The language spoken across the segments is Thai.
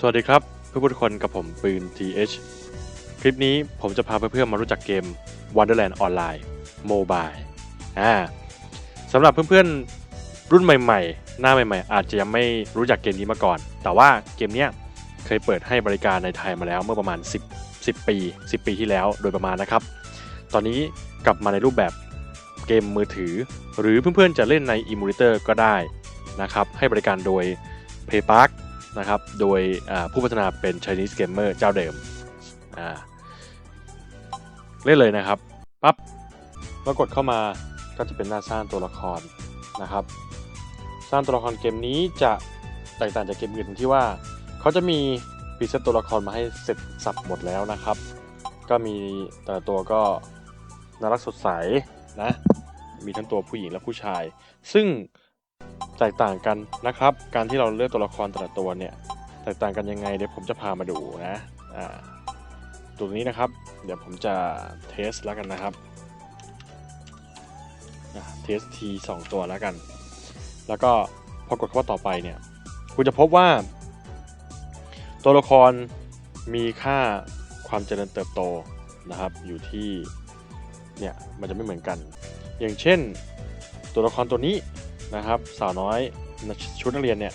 สวัสดีครับเพื่อนๆทุกคนกับผมปืน TH คลิปนี้ผมจะพาเพื่อนๆมารู้จักเกม Wonderland Online Mobile อ่าสำหรับเพื่อนๆรุ่นใหม่ๆ หน้าใหม่ๆ อาจจะยังไม่รู้จักเกมนี้มาก่อน แต่ว่าเกมเนี้ยเคยเปิดให้บริการในไทยมาแล้วเมื่อประมาณ 10 10 ปี 10 ปีที่แล้วโดยประมาณนะครับ ตอนนี้กลับมาในรูปแบบเกมมือถือ หรือเพื่อนๆจะเล่นใน Emulator ก็ได้นะครับให้บริการโดย PlayPark นะครับ โดยผู้พัฒนาเป็น Chinese Gamer เจ้าเดิม เล่นเลยนะครับ ปั๊บแล้วกดเข้ามาก็จะเป็นหน้าสร้างตัวละครนะครับ สร้างตัวละครเกมนี้จะแตกต่างจากเกมอื่นตรงที่ว่า เขาจะมีพรีเซตตัวละครมาให้เสร็จสับหมดแล้วนะครับ ก็มีแต่ละตัวก็น่ารักสดใสนะ มีทั้งตัวผู้หญิงและผู้ชาย ซึ่ง แตกต่างกันนะครับ การที่เราเลือกตัวละครแต่ละตัวเนี่ยแตกต่างกันยังไงเดี๋ยวผมจะพามาดูนะอ่าตัวนี้นะครับ เดี๋ยวผมจะเทสแล้วกันนะครับอะเทสทีสองตัวแล้วกัน แล้วก็พอกดเข้ามาต่อไปเนี่ยคุณจะพบว่า ตัวละครมีค่าความเจริญเติบโตนะครับ อยู่ที่เนี่ยมันจะไม่เหมือนกัน อย่างเช่น ตัวละครตัวนี้ นะครับสาวน้อยชุดนักเรียนเนี่ย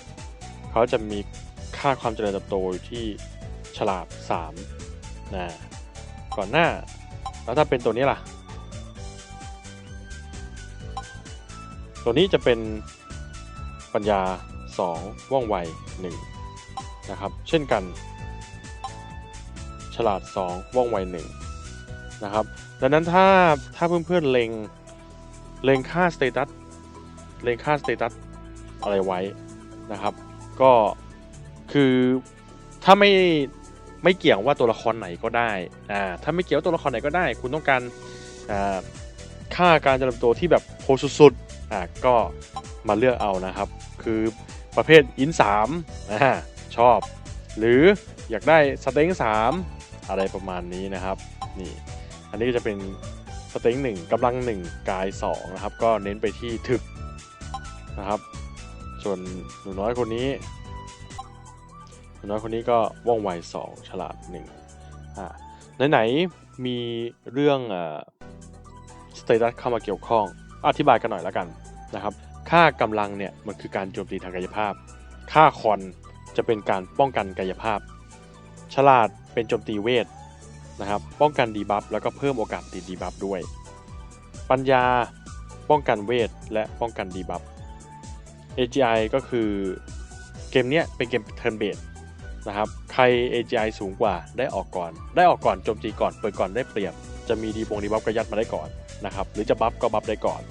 เขาจะมีค่าความเจริญเติบโตอยู่ที่ฉลาด3นะก่อนหน้าแล้วถ้าเป็นตัวนี้ล่ะ ตัวนี้จะเป็นปัญญา 2 ว่องไว1นะครับ เช่นกัน ฉลาด 2 ว่องไว1นะครับ ดังนั้นถ้าถ้าเพื่อนๆเล็งเล็งค่าสเตตัส เล็งค่าสเตตัสอะไรไว้นะครับ ก็คือถ้าไม่ไม่เกี่ยงว่าตัวละครไหนก็ได้อ่าถ้าไม่เกี่ยวตัวละครไหนก็ได้ คุณต้องการอ่าค่าการเจริญเติบโตที่แบบโหสุดๆอ่าก็มาเลือกเอานะครับ คือประเภทอินสามอ่าชอบ หรืออยากได้สเต็งสามอะไรประมาณนี้นะครับนี่อันนี้ก็จะเป็นสเต็งหนึ่งกำลังหนึ่งกายสองนะครับ ก็เน้นไปที่ถึก นะครับ ส่วนหนูน้อยคนนี้ หนูน้อยคนนี้ก็ว่องไวสองฉลาดหนึ่งอ่าไหนๆมีเรื่องอ่าสเตตัสเข้ามาเกี่ยวข้อง อธิบายกันหน่อยแล้วกันนะครับ ค่ากำลังเนี่ยมันคือการโจมตีทางกายภาพ ค่าคอนจะเป็นการป้องกันกายภาพ ฉลาดเป็นโจมตีเวทนะครับ ป้องกันดีบัฟแล้วก็เพิ่มโอกาสติดดีบัฟด้วย ปัญญาป้องกันเวทและป้องกันดีบัฟ AGI ก็คือเกมเนี้ยเป็นเกม turn based นะครับ ใคร AGI สูงกว่าได้ออกก่อน ได้ออกก่อนโจมตีก่อนเปิดก่อนได้เปรียบ จะมีดีบงดีบัฟก็ยัดมาได้ก่อนนะครับ หรือจะบัฟก็บัฟได้ก่อน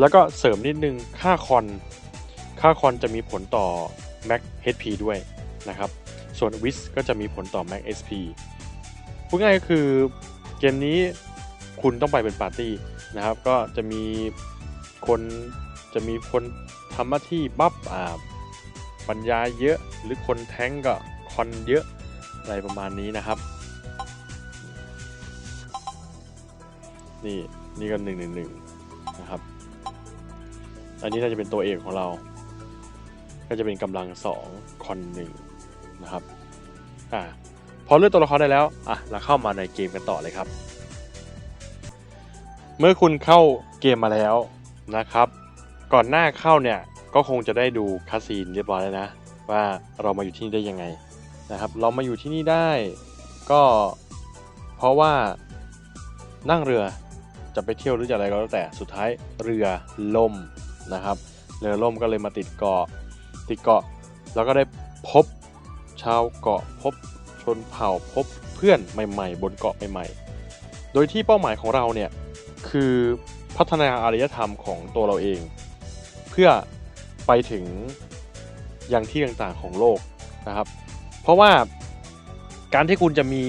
แล้วก็เสริมนิดนึงค่าคอน ค่าคอนจะมีผลต่อ Max HP ด้วยนะครับ ส่วน Wiz ก็จะมีผลต่อ Max SP พูดง่ายก็คือเกมนี้คุณต้องไปเป็นปาร์ตี้นะครับ ก็จะมีคน จะมีคนทำหน้าที่บัฟอ่าปัญญาเยอะหรือคนแท้งก็คอนเยอะอะไรประมาณนี้นะครับ นี่นี่ก็หนึ่งหนึ่งหนึ่งนะครับ อันนี้น่าจะเป็นตัวเอกของเรา ก็จะเป็นกำลังสองคอนหนึ่งนะครับอ่าพอเลือกตัวละครได้แล้วอะเราเข้ามาในเกมกันต่อเลยครับ เมื่อคุณเข้าเกมมาแล้วนะครับ ก่อนหน้าเข้าเนี่ยก็คงจะได้ดูคาซีนเรียบร้อยแล้วนะ ว่าเรามาอยู่ที่นี่ได้ยังไงนะครับ เรามาอยู่ที่นี่ได้ก็เพราะว่านั่งเรือจะไปเที่ยวหรือจะอะไรก็แล้วแต่สุดท้ายเรือล่มนะครับ เรือล่มก็เลยมาติดเกาะติดเกาะ แล้วก็ได้พบชาวเกาะพบชนเผ่าพบเพื่อนใหม่ ๆ บนเกาะใหม่ๆ โดยที่เป้าหมายของเราเนี่ยคือพัฒนาอารยธรรมของตัวเราเอง เพื่อไปถึงยังที่ต่างๆของโลกนะครับ เพราะว่าการที่คุณจะมี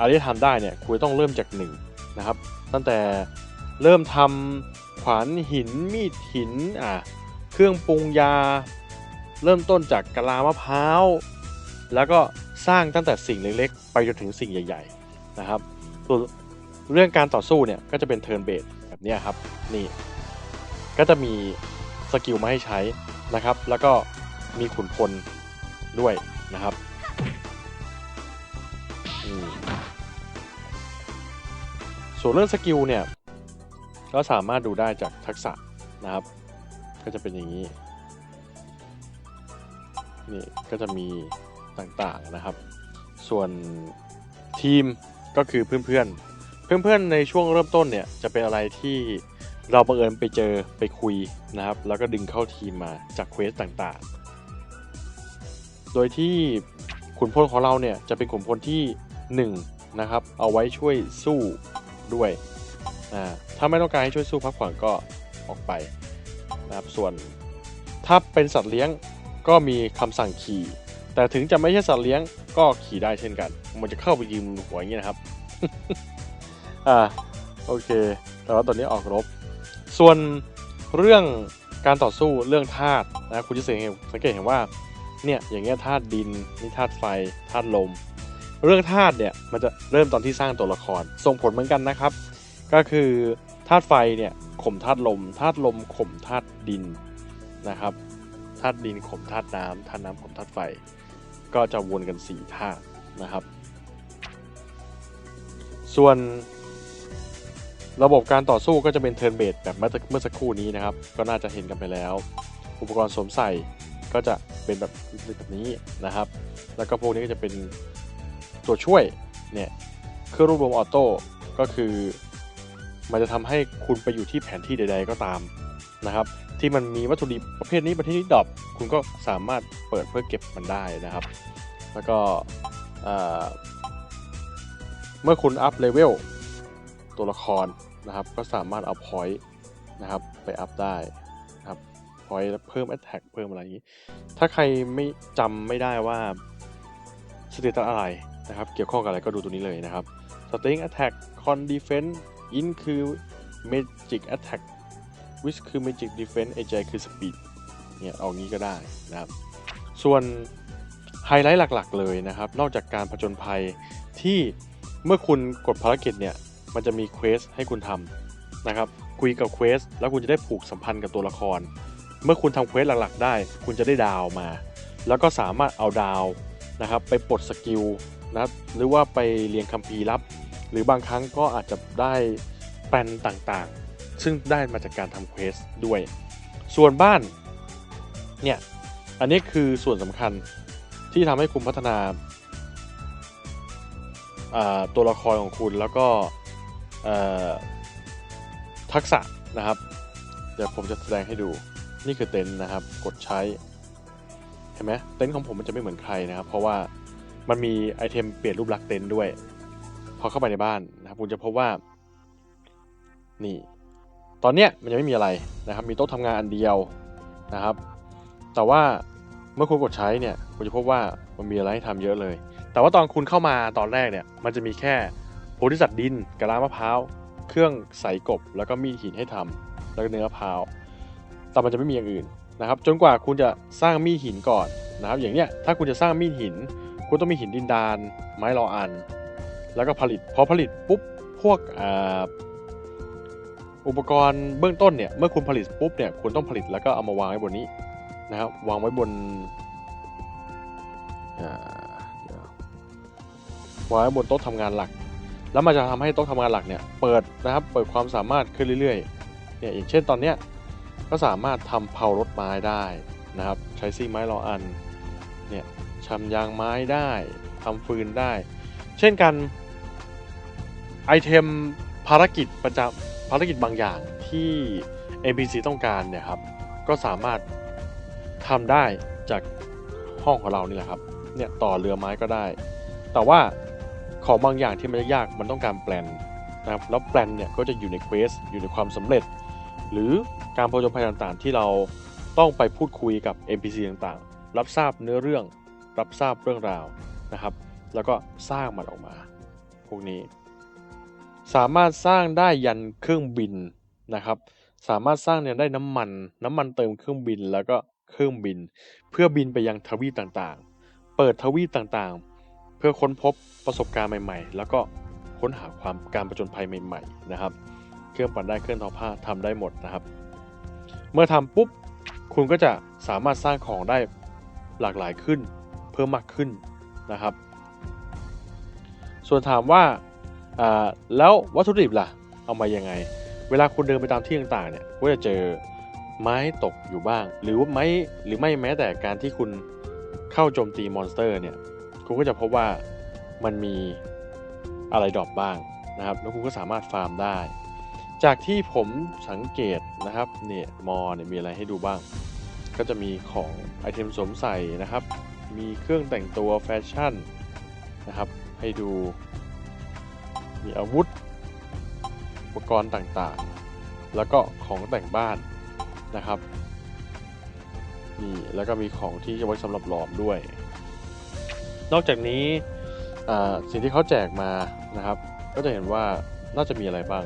อารยธรรมได้เนี่ยคุณต้องเริ่มจากหนึ่งนะครับ ตั้งแต่เริ่มทำขวานหินมีดหินอะเครื่องปรุงยา เริ่มต้นจากกะลามะพร้าว แล้วก็สร้างตั้งแต่สิ่งเล็กๆ ไปจนถึงสิ่งใหญ่ ๆนะครับส่วนเรื่องการต่อสู้เนี่ยก็จะเป็นเทิร์นเบสแบบนี้ครับนี่ก็จะมี สกิลมาให้ใช้นะครับ แล้วก็มีขุนพลด้วยนะครับส่วนเรื่องสกิลเนี่ย ก็สามารถดูได้จากทักษะนะครับ ก็จะเป็นอย่างนี้ นี่ก็จะมีต่างๆนะครับ ส่วนทีมก็คือเพื่อนๆ เพื่อนๆในช่วงเริ่มต้นเนี่ย จะเป็นอะไรที่ เราบังเอิญไปเจอไปคุยนะครับ แล้วก็ดึงเข้าทีมมาจากเควสต่างๆ โดยที่ขุนพลของเราเนี่ยจะเป็นขุนพลที่1นะครับ เอาไว้ช่วยสู้ด้วยอ่าถ้าไม่ต้องการให้ช่วยสู้พักผ่อนก็ออกไปนะครับ ส่วนถ้าเป็นสัตว์เลี้ยงก็มีคำสั่งขี่ แต่ถึงจะไม่ใช่สัตว์เลี้ยงก็ขี่ได้เช่นกัน มันจะเข้าไปยืมหัวอย่างนี้นะครับ อ่าโอเค แต่ว่าตอนนี้ออกรบ ส่วนเรื่องการต่อสู้เรื่องธาตุนะคุณจะสังเกตสังเกตเห็นว่าเนี่ยอย่างเงี้ยธาตุดินนี่ธาตุไฟธาตุลม เรื่องธาตุเนี่ยมันจะเริ่มตอนที่สร้างตัวละครส่งผลเหมือนกันนะครับ ก็คือธาตุไฟเนี่ยข่มธาตุลมธาตุลมข่มธาตุดินนะครับธาตุดินข่มธาตุน้ำธาตุน้ำข่มธาตุไฟ ก็จะวนกันสี่ธาตุนะครับ ส่วน ระบบการต่อสู้ก็จะเป็นเทิร์นเบสแบบเมื่อสักครู่นี้นะครับ ก็น่าจะเห็นกันไปแล้ว อุปกรณ์สวมใส่ก็จะเป็นแบบแบบนี้นะครับ แล้วก็พวกนี้ก็จะเป็นตัวช่วยเนี่ยเครื่องรวบรวมออโต้ก็คือมันจะทำให้คุณไปอยู่ที่แผนที่ใด ๆ ก็ตามนะครับ ที่มันมีวัตถุดิบประเภทนี้ประเภทนี้ดรอปคุณก็สามารถเปิดเพื่อเก็บมันได้นะครับ แล้วก็เอ่อเมื่อคุณอัพเลเวลตัวละคร นะครับ ก็สามารถเอาพอยต์นะครับไปอัพได้นะครับพอยต์เพิ่ม Attack เพิ่มอะไรอย่างนี้ ถ้าใครไม่จำไม่ได้ว่าสเตตัสอะไรนะครับ เกี่ยวข้องกับอะไรก็ดูตัวนี้เลยนะครับ String Attack Con Defense In คือ Magic Attack Which คือ Magic Defense AJ คือ Speed เนี่ยเอางี้ก็ได้นะครับ ส่วนไฮไลท์หลักๆเลยนะครับ นอกจากการผจญภัยที่เมื่อคุณกดภารกิจเนี่ย มันจะมีเควสให้คุณทำนะครับคุยกับเควสแล้วคุณจะได้ผูกสัมพันธ์กับตัวละคร เมื่อคุณทำเควสหลักๆ ได้ คุณจะได้ดาวมา แล้วก็สามารถเอาดาวนะครับไปปลดสกิลนะหรือว่าไปเรียงคัมภีร์ลับ หรือบางครั้งก็อาจจะได้แปลนต่างๆ ซึ่งได้มาจากการทำเควสด้วย ส่วนบ้านเนี่ยอันนี้คือส่วนสำคัญที่ทำให้คุณพัฒนาตัวละครของคุณแล้วก็ ทักษะนะครับ เดี๋ยวผมจะแสดงให้ดูนี่คือเต็นท์นะครับ กดใช้เห็นไหมเต็นท์ของผมมันจะไม่เหมือนใครนะครับ เพราะว่ามันมีไอเทมเปลี่ยนรูปลักษณ์เต็นท์ด้วย พอเข้าไปในบ้านนะครับคุณจะพบว่า นี่ ตอนเนี้ยมันยังไม่มีอะไรนะครับ มีโต๊ะทำงานอันเดียวนะครับ แต่ว่าเมื่อคุณกดใช้เนี่ยคุณจะพบว่ามันมีอะไรให้ทำเยอะเลย แต่ว่าตอนคุณเข้ามาตอนแรกเนี่ย มันจะมีแค่ โพธิสัตว์ดินกะลามะพร้าว เครื่องใส่กบ แล้วก็มีดหินให้ทำแล้วก็เนื้อมะพร้าว แต่มันจะไม่มีอย่างอื่นนะครับ จนกว่าคุณจะสร้างมีดหินก่อนนะครับ อย่างเนี้ย ถ้าคุณจะสร้างมีดหิน คุณต้องมีหินดินดาน ไม้รออัน แล้วก็ผลิต พอผลิตปุ๊บ พวกอ,อุปกรณ์เบื้องต้นเนี่ย เมื่อคุณผลิตปุ๊บเนี่ย คุณต้องผลิตแล้วก็เอามาวางไว้บนนี้นะครับ วางไว้บนวางไว้บนโต๊ะทำงานหลัก แล้วมันจะทำให้โต๊ะทำงานหลักเนี่ยเปิดนะครับเปิดความสามารถขึ้นเรื่อยๆเนี่ยอย่างเช่นตอนเนี้ยก็สามารถทำเผารถไม้ได้นะครับ ใช้ซี่ไม้รออันเนี่ยชำยางไม้ได้ทำฟืนได้ เช่นกันไอเทมภารกิจประจำภารกิจบางอย่างที่ NPC ต้องการเนี่ยครับก็สามารถทำได้จากห้องของเรานี่แหละครับเนี่ยต่อเรือไม้ก็ได้ แต่ว่า ของบางอย่างที่มันยากมันต้องการแปลนนะครับแล้วแปลนเนี่ยก็จะอยู่ในเควสอยู่ในความสำเร็จ หรือการผจญภัยต่างๆ ที่เราต้องไปพูดคุยกับ NPC ต่างๆ รับทราบเนื้อเรื่อง รับทราบเรื่องราวนะครับ แล้วก็สร้างมันออกมา พวกนี้ สามารถสร้างได้ยันเครื่องบินนะครับ สามารถสร้างเนี่ยได้น้ำมัน น้ำมันเติมเครื่องบินแล้วก็เครื่องบิน เพื่อบินไปยังทวีปต่างๆ เปิดทวีปต่างๆ เพื่อค้นพบประสบการณ์ใหม่ๆ แล้วก็ค้นหาความการประจนภัยใหม่ๆนะครับ เครื่องปั่นได้เครื่องทอผ้าทำได้หมดนะครับ เมื่อทำปุ๊บคุณก็จะสามารถสร้างของได้หลากหลายขึ้น เพิ่มมากขึ้นนะครับ ส่วนถามว่าอ่าแล้ววัตถุดิบล่ะ เอามายังไง เวลาคุณเดินไปตามที่ต่างๆเนี่ยก็จะเจอไม้ตกอยู่บ้าง หรือว่าไม้หรือไม่แม้แต่การที่คุณเข้าโจมตีมอนสเตอร์เนี่ย คุณก็จะพบว่ามันมีอะไรดรอปบ้างนะครับ แล้วคุณก็สามารถฟาร์มได้ จากที่ผมสังเกตนะครับเนี่ยมอเนี่ยมีอะไรให้ดูบ้าง ก็จะมีของไอเทมสวมใส่นะครับ มีเครื่องแต่งตัวแฟชั่นนะครับ ให้ดูมีอาวุธ อุปกรณ์ต่างๆ แล้วก็ของแต่งบ้านนะครับนี่แล้วก็มีของที่จะไว้สำหรับหลอมด้วย นอกจากนี้สิ่งที่เขาแจกมานะครับ ก็จะเห็นว่าน่าจะมีอะไรบ้าง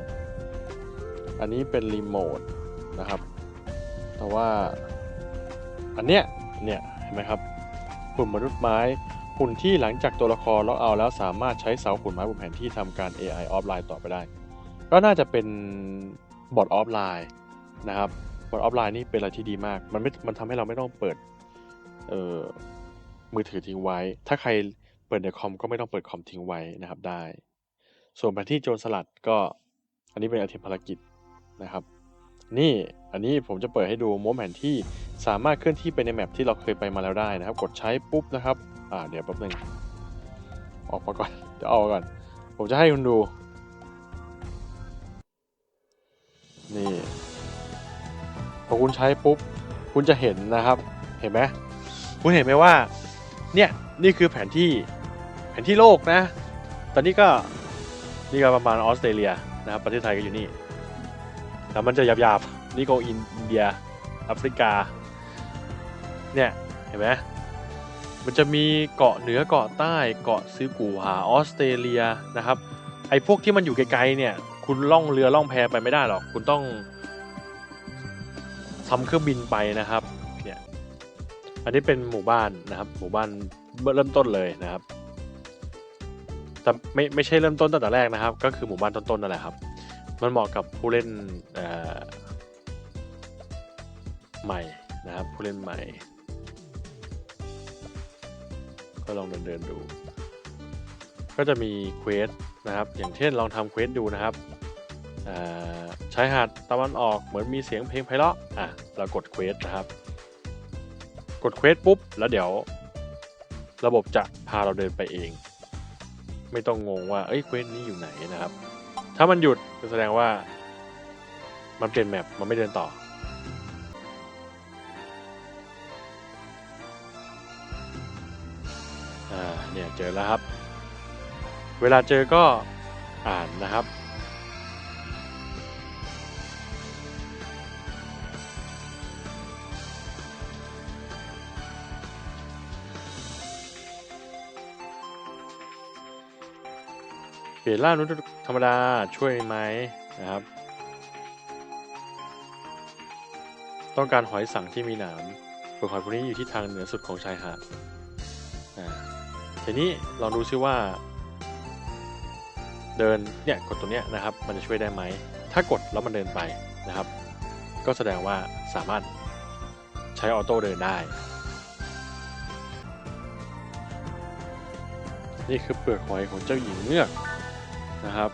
อันนี้เป็นรีโมทนะครับ แต่ว่าอันเนี้ยเนี่ยเห็นไหมครับหุ่นมนุษย์ไม้หุ่นที่หลังจากตัวละครล็อกเอาแล้วสามารถใช้เสาหุ่นไม้บนแผนที่ทำการ AI ออฟไลน์ต่อไปได้ ก็น่าจะเป็นบอทออฟไลน์นะครับบอทออฟไลน์นี่เป็นอะไรที่ดีมาก มันไม่มันทำให้เราไม่ต้องเปิดเอ่อ มือถือทิ้งไว้ ถ้าใครเปิดในคอมก็ไม่ต้องเปิดคอมทิ้งไว้นะครับได้ ส่วนแผนที่โจรสลัดก็อันนี้เป็นอาทมภารกิจนะครับ นี่อันนี้ผมจะเปิดให้ดูโมแผนที่สามารถเคลื่อนที่ไปในแมปที่เราเคยไปมาแล้วได้นะครับ กดใช้ปุ๊บนะครับอ่าเดี๋ยวแป๊บนึงออกมาก่อนเดี๋ยวเอาก่อน ผมจะให้คุณดู นี่พอคุณใช้ปุ๊บ คุณจะเห็นนะครับ เห็นไหมคุณเห็นไหมว่า เนี่ยนี่คือแผนที่แผนที่โลกนะ ตอนนี้ก็นี่ก็ประมาณออสเตรเลียนะครับประเทศไทยก็อยู่นี่แล้วมันจะหยาบๆนี่ก็อินเดียแอฟริกา เนี่ยเห็นไหมมันจะมีเกาะเหนือเกาะใต้เกาะซิกูหาออสเตรเลียนะครับไอ้พวกที่มันอยู่ไกลๆเนี่ยคุณล่องเรือล่องแพไปไม่ได้หรอก คุณต้องทำเครื่องบินไปนะครับ อันนี้เป็นหมู่บ้านนะครับ หมู่บ้านเริ่มต้นเลยนะครับแต่ไม่ไม่ใช่เริ่มต้นตั้งแต่แรกนะครับ ก็คือหมู่บ้านต้นๆนั่นแหละครับ มันเหมาะกับผู้เล่นใหม่นะครับ ผู้เล่นใหม่ ก็ลองเดินเดินดู ก็จะมีเควสนะครับ อย่างเช่นลองทำเควสดูนะครับชายหาดตะวันออกเหมือนมีเสียงเพลงไพเราะอะเรากดเควสนะครับ กดเควสปุ๊บ แล้วเดี๋ยว ระบบจะพาเราเดินไปเอง ไม่ต้องงงว่าเอ้ยเควสนี้อยู่ไหนนะครับ ถ้ามันหยุดก็แสดงว่า มันเปลี่ยนแมปมันไม่เดินต่ออ่าเนี่ยเจอแล้วครับ เวลาเจอก็อ่านนะครับ เปลี่ยนร่ามนุษย์ธรรมดาช่วยไหมนะครับ ต้องการหอยสังที่มีหนามเปลือกหอยพวกนี้อยู่ที่ทางเหนือสุดของชายหาดทีนี้ลองดูซิว่า เดินเนี่ยกดตัวเนี้ยนะครับ มันจะช่วยได้ไหม ถ้ากดแล้วมันเดินไปนะครับ ก็แสดงว่าสามารถใช้ออโต้เดินได้ นี่คือเปลือกหอยของเจ้าหญิงเงือก นะครับ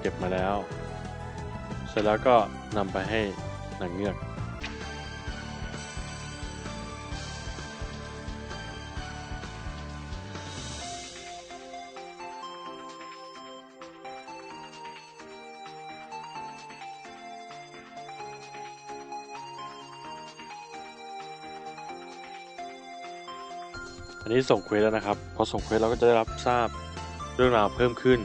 เก็บมาแล้ว เสร็จแล้วก็นำไปให้นางเงือกอันนี้ส่งเควสแล้วนะครับ พอส่งเควสเราก็จะได้รับทราบเรื่องราวเพิ่มขึ้น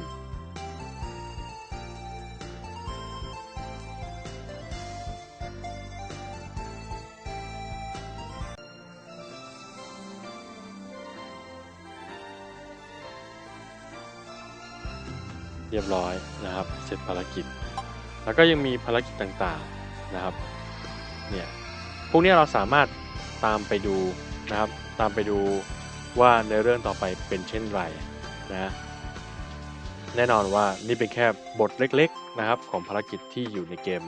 เรียบร้อยนะครับ เสร็จภารกิจ แล้วก็ยังมีภารกิจต่างๆนะครับเนี่ยพวกนี้เราสามารถตามไปดูนะครับ ตามไปดูว่าในเรื่องต่อไปเป็นเช่นไรนะแน่นอนว่านี่เป็นแค่บทเล็กๆนะครับ ของภารกิจที่อยู่ในเกม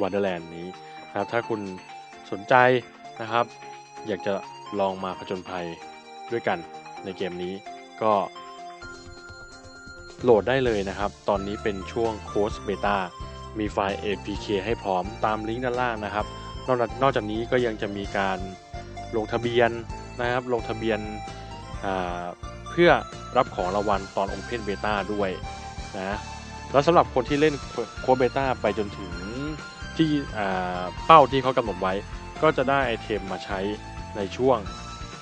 Wonderland นี้นะครับถ้าคุณสนใจนะครับ อยากจะลองมาผจญภัยด้วยกันในเกมนี้ก็ โหลดได้เลยนะครับ ตอนนี้เป็นช่วงโค้ดเบต้ามีไฟล์ APK ให้พร้อมตามลิงก์ด้านล่างนะครับ นอกจากนอกจากนี้ก็ยังจะมีการลงทะเบียนนะครับ ลงทะเบียนเพื่อรับของรางวัลตอน Open Beta ด้วยนะแล้วสำหรับคนที่เล่นโค้ดเบต้าไปจนถึงที่เป้าที่เขากำหนดไว้ ก็จะได้ไอเทมมาใช้ในช่วง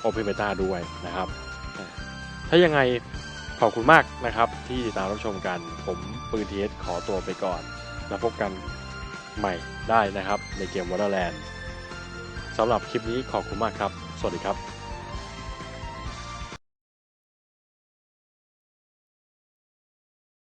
Open Beta ด้วยนะครับ ถ้ายังไง ขอบคุณมากนะครับ ที่ติดตามรับชมกัน ผมปืนทีเอสขอตัวไปก่อน แล้วพบกันใหม่ได้นะครับ ในเกม Waterland สำหรับคลิปนี้ขอบคุณมากครับ สวัสดีครับ